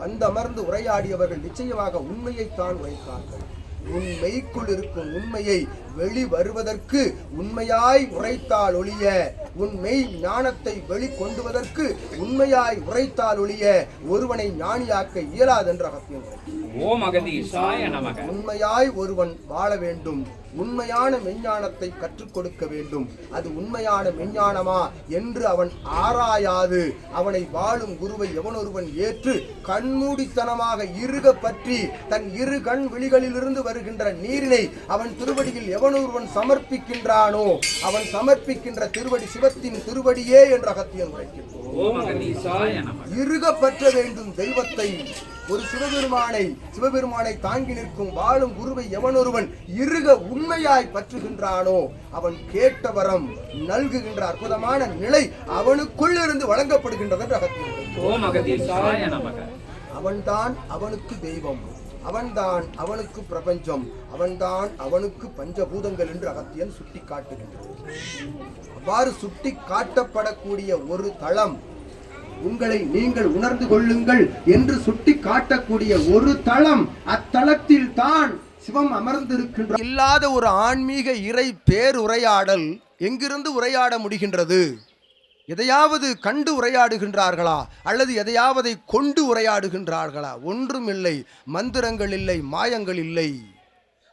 வந்தமர்ந்து உரையாடியவர்கள் நிச்சயமாக உண்மையைத்தான் உரைத்தார்கள் உன் மெய்க்குள் இருக்கும் உண்மையை வெளி வருவதற்கு உண்மையாய் உரைத்தால் ஒழிய உன் மெய் ஞானத்தை வெளிக்கொண்டுவதற்கு உண்மையாய் உரைத்தால் ஒழிய ஒருவனை ஞானியாக்க இயலாதென்ற அகத்தியம் உரைத்தார். ஓம் அகதீசாய நமக. உண்மையாய் ஒருவன் வாழ வேண்டும். உண்மையான மெஞ்ஞானத்தை கற்றுக் கொடுக்க வேண்டும். அது உண்மையான மெஞ்ஞானமா என்று அவன் ஆராயாது. அவனை வாழும் குருவை எவனொருவன் ஏற்று கண்மூடித்தனமாக இருக பற்றி தன் இரு கண் விழிகளிலிருந்து வருகின்ற நீரினை அவன் திருவடியில் எவனொருவன் சமர்ப்பிக்கின்றானோ அவன் சமர்ப்பிக்கின்ற திருவடி சிவத்தின் திருவடியே என்ற அகத்தியன் நமக. இருக பற்ற வேண்டும் தெய்வத்தை. ஒரு சிவபெருமானை சிவபெருமானை தாங்கி நிற்கும் வாழும் குருவை எவனொருவன் இருக உண்மையாய் பற்றுகின்றானோ அவன் கேட்ட வரம் நல்குகின்ற அற்புதமான நிலை அவனுக்குள் இருந்து வழங்கப்படுகின்றது என்று அவன்தான் அவனுக்கு தெய்வம். அவன்தான் அவனுக்கு பிரபஞ்சம் அவன்தான் அவனுக்கு பஞ்சபூதங்கள் என்று அகத்தியன் சுட்டி காட்டுகின்றது அவ்வாறு சுட்டி காட்டப்படக்கூடிய ஒரு தளம் உங்களை நீங்கள் உணர்ந்து கொள்ளுங்கள் என்று சுட்டி காட்டக்கூடிய ஒரு தளம் அத்தளத்தில் தான் சிவம் அமர்ந்திருக்கின்ற இல்லாத ஒரு ஆன்மீக இறை பேருரையாடல் எங்கிருந்து உரையாட முடிகின்றது? எதையாவது கண்டு உரையாடுகின்றார்களா? அல்லது எதையாவதை கொண்டு உரையாடுகின்றார்களா? ஒன்றுமில்லை மந்திரங்கள் இல்லை மாயங்கள் இல்லை.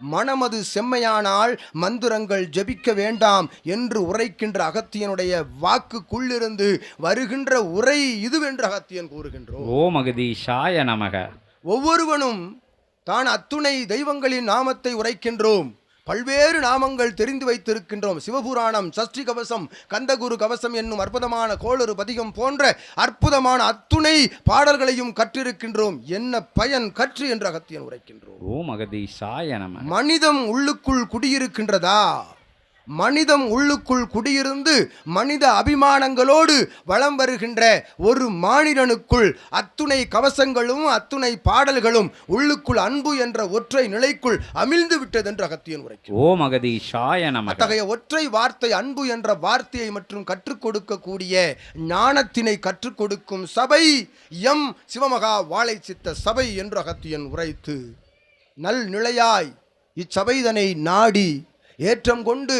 மனமது செம்மையானால் மந்திரங்கள் ஜெபிக்க வேண்டாம் என்று உரைக்கின்ற அகத்தியனுடைய வாக்குக்குள்ளிருந்து வருகின்ற உரை இதுவென்று அகத்தியன் கூறுகின்றோம் ஓம் அகதீசாய நமக. ஒவ்வொருவனும் தான் அத்துணை தெய்வங்களின் நாமத்தை உரைக்கின்றோம். பல்வேறு நாமங்கள் தெரிந்து வைத்திருக்கின்றோம். சிவபுராணம் சஷ்டி கவசம் கந்தகுரு கவசம் என்னும் அற்புதமான கோளறு பதிகம் போன்ற அற்புதமான அத்துணை பாடல்களையும் கற்றிருக்கின்றோம். என்ன பயன் கற்று என்று அகத்தியன் உரைக்கின்றோம். ஓம் நமக. மனிதம் உள்ளுக்குள் குடியிருக்கின்றதா? மனிதம் உள்ளுக்குள் குடியிருந்து மனித அபிமானங்களோடு வலம் வருகின்ற ஒரு மானிடனுக்குள் அத்துணை கவசங்களும் அத்துணை பாடல்களும் உள்ளுக்குள் அன்பு என்ற ஒற்றை நிலைக்குள் அமிழ்ந்து விட்டது என்று அகத்தியன் உரைக்கும் ஓம் அகதீசாய நமக. அத்தகைய ஒற்றை வார்த்தை அன்பு என்ற வார்த்தையை மற்றும் கற்றுக் கொடுக்கக்கூடிய ஞானத்தினை கற்றுக் கொடுக்கும் சபை எம் சிவமகா வாழை சித்த சபை என்று அகத்தியன் உரைத்து நல் நிலையாய் இச்சபைதனை நாடி ஏற்றம் கொண்டு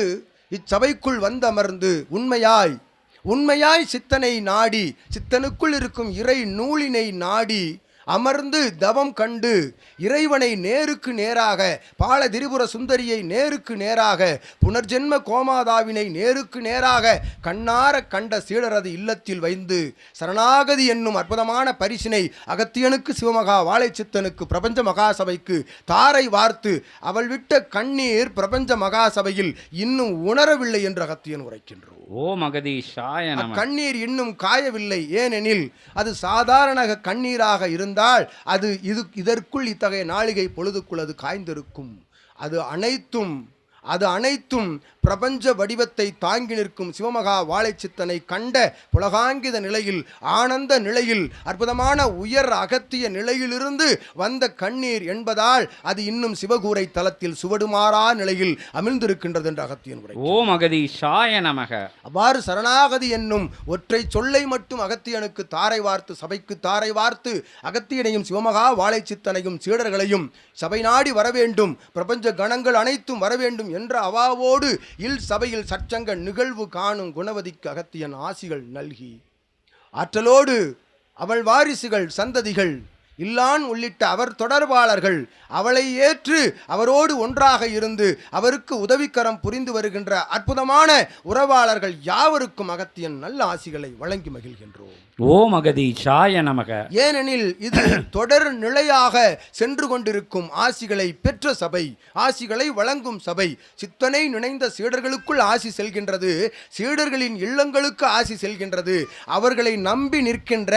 இச்சபைக்குள் வந்தமர்ந்து உண்மையாய் உண்மையாய் சித்தனை நாடி சித்தனுக்குள் இருக்கும் இறை நூலினை நாடி அமர்ந்து தவம் கண்டு இறைவனை நேருக்கு நேராக பால திரிபுர சுந்தரியை நேருக்கு நேராக புனர்ஜென்ம கோமாதாவினை நேருக்கு நேராக கண்ணார கண்ட சீடரது இல்லத்தில் வைந்து சரணாகதி என்னும் அற்புதமான பரிசினை அகத்தியனுக்கு சிவமகா வாழைச்சித்தனுக்கு பிரபஞ்ச மகாசபைக்கு தாரை வார்த்து அவள் விட்ட கண்ணீர் பிரபஞ்ச மகாசபையில் இன்னும் உணரவில்லை என்று அகத்தியன் உரைக்கின்றோம் ஓம் அகதீசாய நமக கண்ணீர் இன்னும் காயவில்லை. ஏனெனில் அது சாதாரண கண்ணீராக இருந்தால் அது இது இதற்குள் இத்தகைய நாளிகை பொழுதுக்குள் அது காய்ந்திருக்கும். அது அனைத்தும் அது அனைத்தும் பிரபஞ்ச வடிவத்தை தாங்கி நிற்கும் சிவமகா வாழைச்சித்தனை கண்ட புலகாங்கித நிலையில் ஆனந்த நிலையில் அற்புதமான உயர் அகத்திய நிலையிலிருந்து வந்த கண்ணீர் என்பதால் அது இன்னும் சிவகூரை தலத்தில் சுவடுமாறா நிலையில் அமிழ்ந்திருக்கின்றது என்று அகத்தியன் உரை. ஓம் அகதீசாய நமக. அவ்வாறு சரணாகதி என்னும் ஒற்றை சொல்லை மட்டும் அகத்தியனுக்கு தாரை வார்த்து சபைக்கு தாரை வார்த்து அகத்தியனையும் சிவமகா வாழைச்சித்தனையும் சீடர்களையும் சபை நாடி வர வேண்டும் பிரபஞ்ச கணங்கள் அனைத்தும் வர வேண்டும் என்ற அவாவோடு இல் சபையில் சற்சங்க நிகழ்வு காணும் குணவதிக்கு அகத்தியன் ஆசிகள் நல்கி. ஆற்றலோடு அவள் வாரிசுகள் சந்ததிகள் இல்லான் உள்ளிட்ட அவர் தொடர்பாளர்கள் அவளை ஏற்று அவரோடு ஒன்றாக இருந்து அவருக்கு உதவிக்கரம் புரிந்து வருகின்ற அற்புதமான உறவாளர்கள் யாவருக்கும் அகத்தியன் நல்ல ஆசிகளை வழங்கி மகிழ்கின்றோம். ஓம் அகதீசாய நமக. ஏனெனில் இது தொடர் நிலையாக சென்று கொண்டிருக்கும் ஆசிகளை பெற்ற சபை ஆசிகளை வழங்கும் சபை. சித்தனை நினைந்த சீடர்களுக்குள் ஆசி செல்கின்றது சீடர்களின் இல்லங்களுக்கு ஆசி செல்கின்றது. அவர்களை நம்பி நிற்கின்ற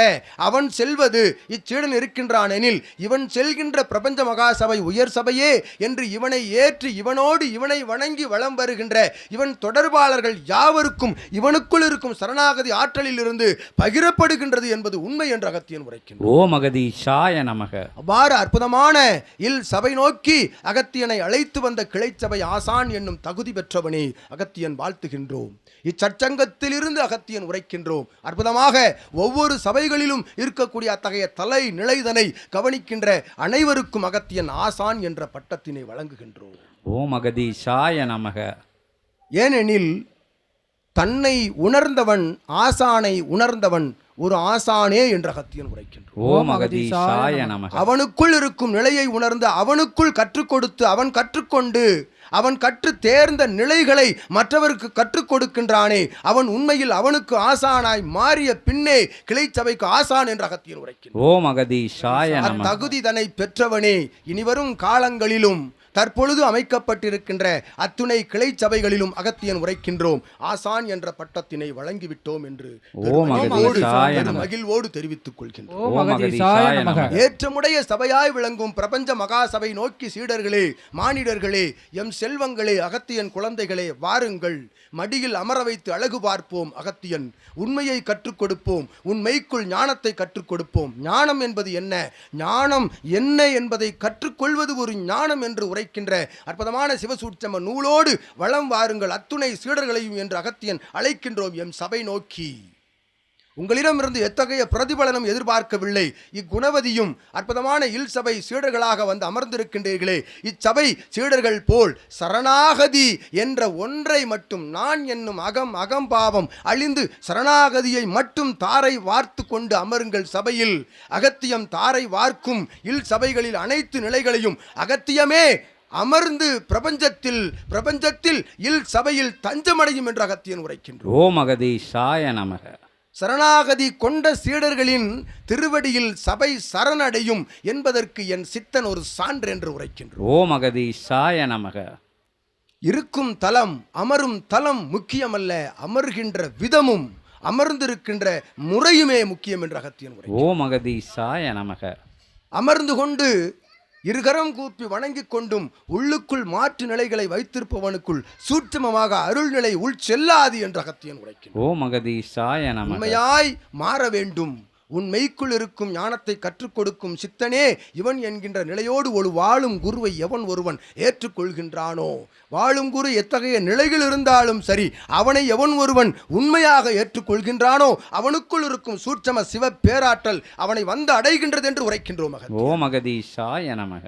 அவன் செல்வது இச்சீடன் இருக்கின்றான் எனில் இவன் செல்கின்ற பிரபஞ்ச மகாசபை உயர் சபையே என்று இவனை ஏற்று இவனோடு இவனை வணங்கி வலம் வருகின்ற இவன் தொடர்பாளர்கள் யாவருக்கும் இவனுக்குள் இருக்கும் சரணாகதி ஆற்றலில் இருந்து பகிரப்படும் ஏற்படுகின்றது என்பது உண்மை என்று அகத்தியன் உரைக்கின்றார் ஓம் அகதீஷாய நமக. அவ்வாறு அற்புதமான இல் சபை நோக்கி அகத்தியனை அழைத்து வந்த கிளைச்சபை ஆசான் என்னும் தகுதி பெற்றவனே அகத்தியன் வாழ்த்துகின்றோம். இச்சச்சங்கத்திலிருந்து அகத்தியன் உரைக்கின்றோம். அற்புதமாக ஒவ்வொரு சபைகளிலும் இருக்கக்கூடிய அத்தகைய தலை நிலைதனை கவனிக்கின்ற அனைவருக்கும் அகத்தியன் ஆசான் என்ற பட்டத்தினை வழங்குகின்றோம். ஓம் அகதீஷாய நமக. ஏனெனில் தன்னை உணர்ந்தவன் ஆசானை உணர்ந்தவன் ஒரு ஆசானே என்ற அகத்தியன் நமக. அவனுக்குள் இருக்கும் நிலையை உணர்ந்து அவனுக்குள் கற்றுக் கொடுத்து அவன் கற்றுக்கொண்டு அவன் கற்று தேர்ந்த நிலைகளை மற்றவருக்கு கற்றுக் கொடுக்கின்றானே அவன் உண்மையில் அவனுக்கு ஆசானாய் மாறிய பின்னே கிளைச்சபைக்கு ஆசான் என்ற அகத்தியன் உரைக்கின்றான். அத்தகுதி தன்னை பெற்றவனே இனிவரும் காலங்களிலும் தற்பொழுது அமைக்கப்பட்டிருக்கின்ற அத்துணை கிளை சபைகளிலும் அகத்தியன் உரைக்கின்றோம். ஆசான் என்ற பட்டத்தினை வழங்கிவிட்டோம் என்று. மகிழ்வோடு தெரிவித்துக் கொள்கின்றோம். ஏற்றமுடைய சபையாய் விளங்கும் பிரபஞ்ச மகாசபை நோக்கி சீடர்களே மானிடர்களே எம் செல்வங்களே அகத்தியன் குழந்தைகளே வாருங்கள். மடியில் அமர வைத்து அழகு பார்ப்போம் அகத்தியன். உண்மையை கற்றுக் கொடுப்போம் உன் மெய்க்குள் ஞானத்தை கற்றுக் கொடுப்போம். ஞானம் என்பது என்ன? ஞானம் என்ன என்பதை கற்றுக்கொள்வது ஒரு ஞானம் என்று உரைக்கின்ற அற்புதமான சிவசூட்சம நூலோடு வளம் வாருங்கள் அத்துணை சீடர்களையும் என்று அகத்தியன் அழைக்கின்றோம் எம் சபை நோக்கி. உங்களிடமிருந்து எத்தகைய பிரதிபலனும் எதிர்பார்க்கவில்லை. இக்குணவதியும் அற்புதமான இல் சபை சீடர்களாக வந்து அமர்ந்திருக்கின்றீர்களே. இச்சபை சீடர்கள் போல் சரணாகதி என்ற ஒன்றை மட்டும் நான் என்னும் அகம் அகம்பாவம் அழிந்து சரணாகதியை மட்டும் தாரை வார்த்து கொண்டு அமருங்கள் சபையில். அகத்தியம் தாரை வார்க்கும் இல் சபைகளில் அனைத்து நிலைகளையும் அகத்தியமே அமர்ந்து பிரபஞ்சத்தில் பிரபஞ்சத்தில் இல் சபையில் தஞ்சமடையும் என்று அகத்தியன் உரைக்கின்றோம் ஓம் அகதீஷாய நமக. சரணாகதி கொண்ட சீடர்களின் திருவடியில் சபை சரணடையும் என்பதற்கு என் சித்தன் ஒரு சான்று என்று உரைக்கின்றோம் ஓம் அகதீஷாய நமக. இருக்கும் தலம் அமரும் தலம் முக்கியமல்ல அமர்கின்ற விதமும் அமர்ந்திருக்கின்ற முறையுமே முக்கியம் என்று அகத்தியன் உரை ஓம் அகதீஷாய நமக. அமர்ந்து கொண்டு இருகரம் கூப்பி வணங்கிக் கொண்டும் உள்ளுக்குள் மாற்று நிலைகளை வைத்திருப்பவனுக்குள் சூட்சமமாக அருள்நிலை உள் செல்லாது என்று அகத்தியன் உரைக்கின்றான். ஓம் அகதீஷாய நமக. உண்மையாய் மாற வேண்டும். உன் மெய்க்குள் இருக்கும் ஞானத்தை கற்றுக் கொடுக்கும் சித்தனே இவன் என்கின்ற நிலையோடு ஒரு வாழும் குருவை எவன் ஒருவன் ஏற்றுக்கொள்கின்றானோ? வாழும் குரு எத்தகைய நிலையில் இருந்தாலும் சரி அவனை எவன் ஒருவன் உண்மையாக ஏற்றுக்கொள்கின்றானோ அவனுக்குள் இருக்கும் சூட்சம சிவ பேராற்றல் அவனை வந்து அடைகின்றது என்று உரைக்கின்றோம் மகன். ஓம் அகதீஷாய நமக.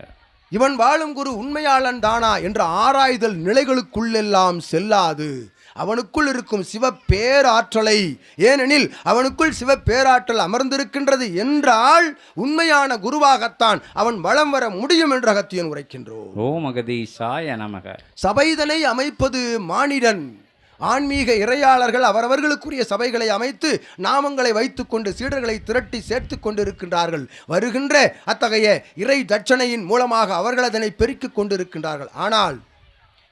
இவன் வாழும் குரு உண்மையாளன் தானா என்ற ஆராய்தல் நிலைகளுக்குள்ளெல்லாம் செல்லாது. அவனுக்குள் இருக்கும் சிவ பேராற்றலை ஏனெனில் அவனுக்குள் சிவ பேராற்றல் அமர்ந்திருக்கின்றது என்றால் உண்மையான குருவாகத்தான் அவன் வளம் வர முடியும் என்று அகத்தியன் உரைக்கின்றோம். ஓம் அகதீஷாய நமக. சபைதனை அமைப்பது மானிடன். ஆன்மீக இறையாளர்கள் அவரவர்களுக்குரிய சபைகளை அமைத்து நாமங்களை வைத்துக்கொண்டு சீடர்களை திரட்டி சேர்த்து கொண்டிருக்கின்றார்கள். வருகின்ற அத்தகைய இறை தட்சணையின் மூலமாக அவர்கள் அதனை பெருக்கிக் கொண்டிருக்கின்றார்கள். ஆனால்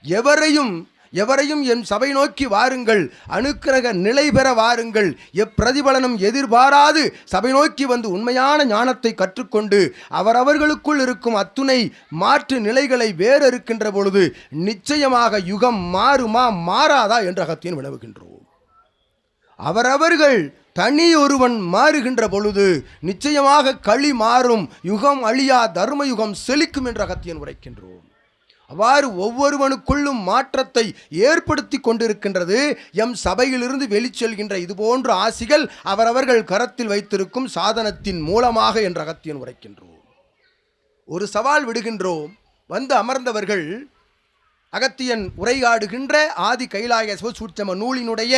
எவரையும் எவரையும் என் சபை நோக்கி வாருங்கள் அனுக்கிரக நிலை பெற வாருங்கள். எப்பிரதிபலனும் எதிர்பாராது. சபை நோக்கி வந்து உண்மையான ஞானத்தை கற்றுக்கொண்டு அவரவர்களுக்குள் இருக்கும் அத்துணை மாற்று நிலைகளை வேறு இருக்கின்ற பொழுது நிச்சயமாக யுகம் மாறுமா மாறாதா என்ற அகத்தியன் விளவுகின்றோம் அவரவர்கள் தனி ஒருவன் மாறுகின்ற பொழுது நிச்சயமாக களி மாறும் யுகம் அழியா தர்ம யுகம் செழிக்கும் என்ற அகத்தியன் உரைக்கின்றோம். அவ்வாறு ஒவ்வொருவனுக்குள்ளும் மாற்றத்தை ஏற்படுத்தி கொண்டிருக்கின்றது. எம் சபையிலிருந்து வெளிச்செல்கின்ற இதுபோன்ற ஆசிகள் அவரவர்கள் கரத்தில் வைத்திருக்கும் சாதனத்தின் மூலமாக என்ற அகத்தியன் உரைக்கின்றோம். ஒரு சவால் விடுகின்றோம். வந்து அமர்ந்தவர்கள் அகத்தியன் உரையாடுகின்ற ஆதி கைலாய சிவசூட்சம நூலினுடைய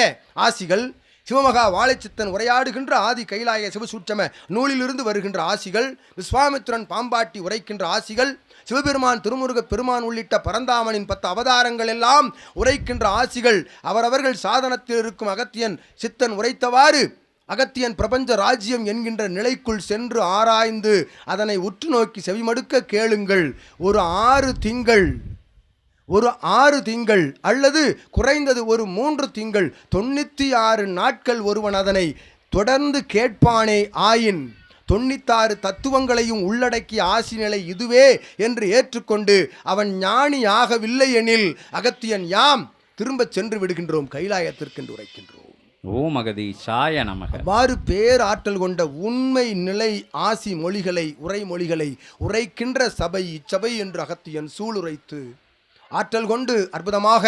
ஆசிகள் சிவமகா வாழைச்சித்தன் உரையாடுகின்ற ஆதி கைலாய சிவசூட்சம நூலிலிருந்து வருகின்ற ஆசிகள் விஸ்வாமித்திரன் பாம்பாட்டி உரைக்கின்ற ஆசிகள் சிவபெருமான் திருமுருக பெருமான் உள்ளிட்ட பரந்தாமனின் பத்து அவதாரங்கள் எல்லாம் உரைக்கின்ற ஆசிகள் அவரவர்கள் சாதனத்தில் இருக்கும் அகத்தியன் சித்தன் உரைத்தவாறு அகத்தியன் பிரபஞ்ச ராஜ்யம் என்கின்ற நிலைக்குள் சென்று ஆராய்ந்து அதனை உற்று நோக்கி செவிமடுக்க கேளுங்கள். ஒரு ஆறு திங்கள் ஒரு ஆறு திங்கள் அல்லது குறைந்தது ஒரு மூன்று திங்கள் தொண்ணூற்றி ஆறு நாட்கள் ஒருவன் அதனை தொடர்ந்து கேட்பானே ஆயின். தொண்ணூத்தாறு தத்துவங்களையும் உள்ளடக்கிய ஆசி நிலை இதுவே என்று ஏற்றுக்கொண்டு அவன் ஞானி ஆகவில்லை எனில் அகத்தியன் யாம் திரும்பச் சென்று விடுகின்றோம் கைலாயத்திற்கு என்று உரைக்கின்றோம். ஓம் அகதீஷாய நமக. அவ்வாறு பேராற்றல் கொண்ட உண்மை நிலை ஆசி மொழிகளை உரைமொழிகளை உரைக்கின்ற சபை இச்சபை என்று அகத்தியன் சூளுரைத்து ஆற்றல் கொண்டு அற்புதமாக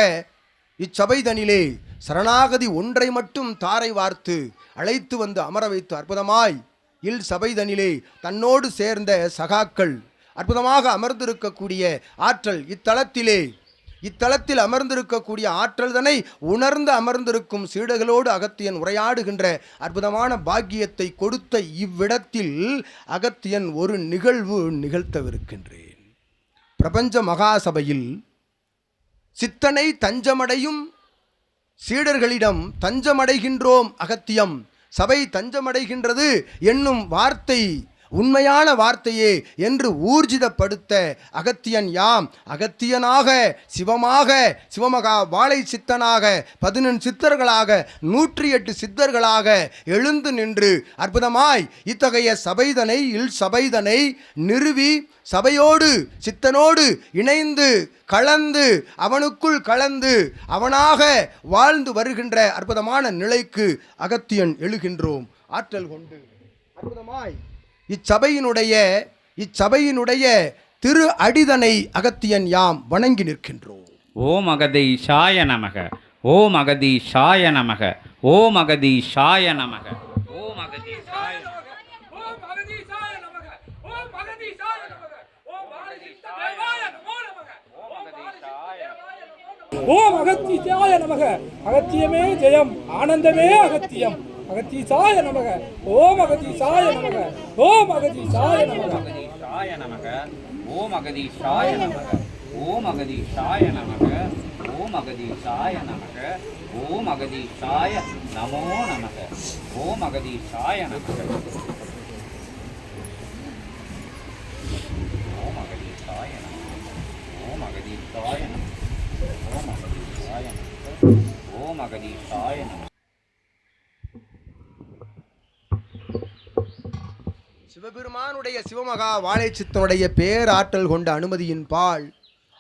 இச்சபை தனிலே சரணாகதி ஒன்றை மட்டும் தாரை வார்த்து அழைத்து வந்து அமர வைத்து அற்புதமாய் இல் சபைதனிலே தன்னோடு சேர்ந்த சகாக்கள். அற்புதமாக அமர்ந்திருக்கக்கூடிய ஆற்றல் இத்தலத்திலே. இத்தலத்தில் அமர்ந்திருக்கக்கூடிய ஆற்றல்தனை உணர்ந்து அமர்ந்திருக்கும் சீடர்களோடு அகத்தியன் உரையாடுகின்ற அற்புதமான பாக்கியத்தை கொடுத்த இவ்விடத்தில் அகத்தியன் ஒரு நிகழ்வு நிகழ்த்தவிருக்கின்றேன். பிரபஞ்ச மகாசபையில் சித்தனை தஞ்சமடையும் சீடர்களிடம் தஞ்சமடைகின்றோம் அகத்தியம். சபை தஞ்சமடைகின்றது என்னும் வார்த்தை உண்மையான வார்த்தையே என்று ஊர்ஜிதப்படுத்த அகத்தியன் யாம். அகத்தியனாக சிவமாக சிவமகா வாழை சித்தனாக பதினெண் சித்தர்களாக நூற்றி எட்டு சித்தர்களாக எழுந்து நின்று அற்புதமாய் இத்தகைய சபைதனை இல் சபைதனை நிறுவி சபையோடு சித்தனோடு இணைந்து கலந்து அவனுக்குள் கலந்து அவனாக வாழ்ந்து வருகின்ற அற்புதமான நிலைக்கு அகத்தியன் எழுகின்றோம். ஆற்றல் கொண்டு அற்புதமாய் இச்சபையினுடைய இச்சபையினுடைய திரு அடிதனை அகத்தியன் யாம் வணங்கி நிற்கின்றோம். ஓம் நமக ஓம் அகதீஷாய நமக நமக ஓம் அகதீஷாய ஓம் அகதீசாய நமக ஓம் அகதீசாய நமக ஓம் அகதீசாய தேவாய நமோ நமக. ஓம் அகதீசாய ஓம் அகத்தீசாய நமக அகத்தியமே ஜெயம் ஆனந்தமே அகத்தியம். அகத்தீசாய நமக ஓம் அகதீசாய நமக ஓம் அகதீசாய நமக சாய நமக ஓம் அகதீஷாய நமக ஓம் அகதீஷாய நமக ஓம் அகதீஷாய நமக ஓம் அகதீஷாய நமோ நமக ஓம் அகதீஷாய நமக ஓம் அகதீஷாய நமக ஓம் அகதீஷாய நமக ஓம் அகதீஷாய நமக ஓம் அகதீஷாய நமக சிவபெருமானுடைய சிவமகா வாழைச்சித்தனுடைய பேராற்றல் கொண்ட அனுமதியின் பால்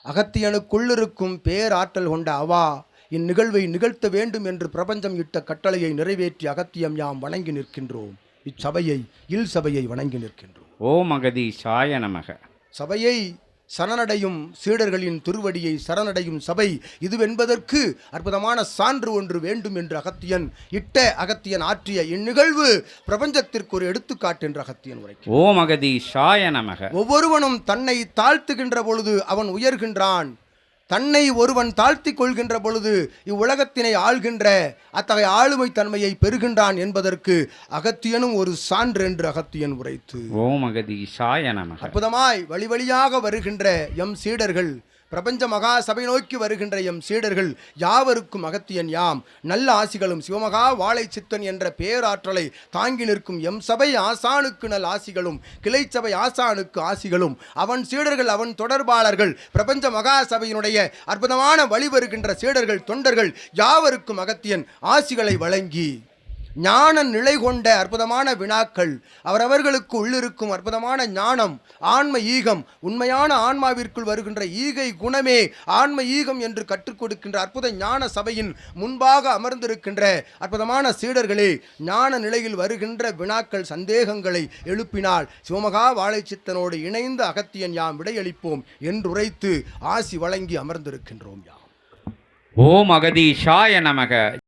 அகத்தியனுக்குள்ளிருக்கும் பேராற்றல் கொண்ட அவா இந்நிகழ்வை நிகழ்த்த வேண்டும் என்று பிரபஞ்சம் இட்ட கட்டளையை நிறைவேற்றி அகத்தியம் யாம் வணங்கி நிற்கின்றோம். இச்சபையை இல் சபையை வணங்கி நிற்கின்றோம். ஓம் அகதீஷாய நமக. சபையை சரணடையும் சீடர்களின் திருவடியை சரணடையும் சபை இதுவென்பதற்கு அற்புதமான சான்று ஒன்று வேண்டும் என்று அகத்தியன் இட்ட அகத்தியன் ஆற்றிய இந்நிகழ்வு பிரபஞ்சத்திற்கு ஒரு எடுத்துக்காட்டு என்று அகத்தியன் உரைக்கிறார் ஓம் நமக. ஒவ்வொருவனும் தன்னை தாழ்த்துகின்ற பொழுது அவன் உயர்கின்றான். தன்னை ஒருவன் தாழ்த்திக் கொள்கின்ற பொழுது இவ்வுலகத்தினை ஆள்கின்ற அத்தகைய ஆளுமை தன்மையை பெறுகின்றான் என்பதற்கு அகத்தியனும் ஒரு சான்று என்று அகத்தியன் உரைத்து. ஓம் நமக. அற்புதமாய் வழி வழியாக வருகின்ற எம் சீடர்கள் பிரபஞ்ச மகா சபை நோக்கி வருகின்ற எம் சீடர்கள் யாவருக்கும் அகத்தியன் யாம். நல்ல ஆசிகளும் சிவமகா வாழை சித்தன் என்ற பேராற்றலை தாங்கி நிற்கும் எம் சபை ஆசானுக்கு நல் ஆசிகளும் கிளை சபை ஆசானுக்கு ஆசிகளும். அவன் சீடர்கள் அவன் தொடர்பாளர்கள் பிரபஞ்ச மகா சபையினுடைய அற்புதமான வழி வருகின்ற சீடர்கள் தொண்டர்கள் யாவருக்கும் அகத்தியன் ஆசிகளை வழங்கி ஞான நிலை கொண்ட அற்புதமான வினாக்கள். அவரவர்களுக்கு உள்ளிருக்கும் அற்புதமான ஞானம் ஆன்ம ஈகம் உண்மையான ஆன்மாவிற்குள் வருகின்ற ஈகை குணமே ஆன்ம ஈகம் என்று கற்றுக் கொடுக்கின்ற அற்புத ஞான சபையின் முன்பாக அமர்ந்திருக்கின்ற அற்புதமான சீடர்களே ஞான நிலையில் வருகின்ற வினாக்கள் சந்தேகங்களை எழுப்பினால் சிவமகா வாழைச்சித்தனோடு இணைந்து அகத்தியன் யாம் விடையளிப்போம் என்றுரைத்து ஆசி வழங்கி அமர்ந்திருக்கின்றோம் யாம். ஓம் அகதீஷாய நமக.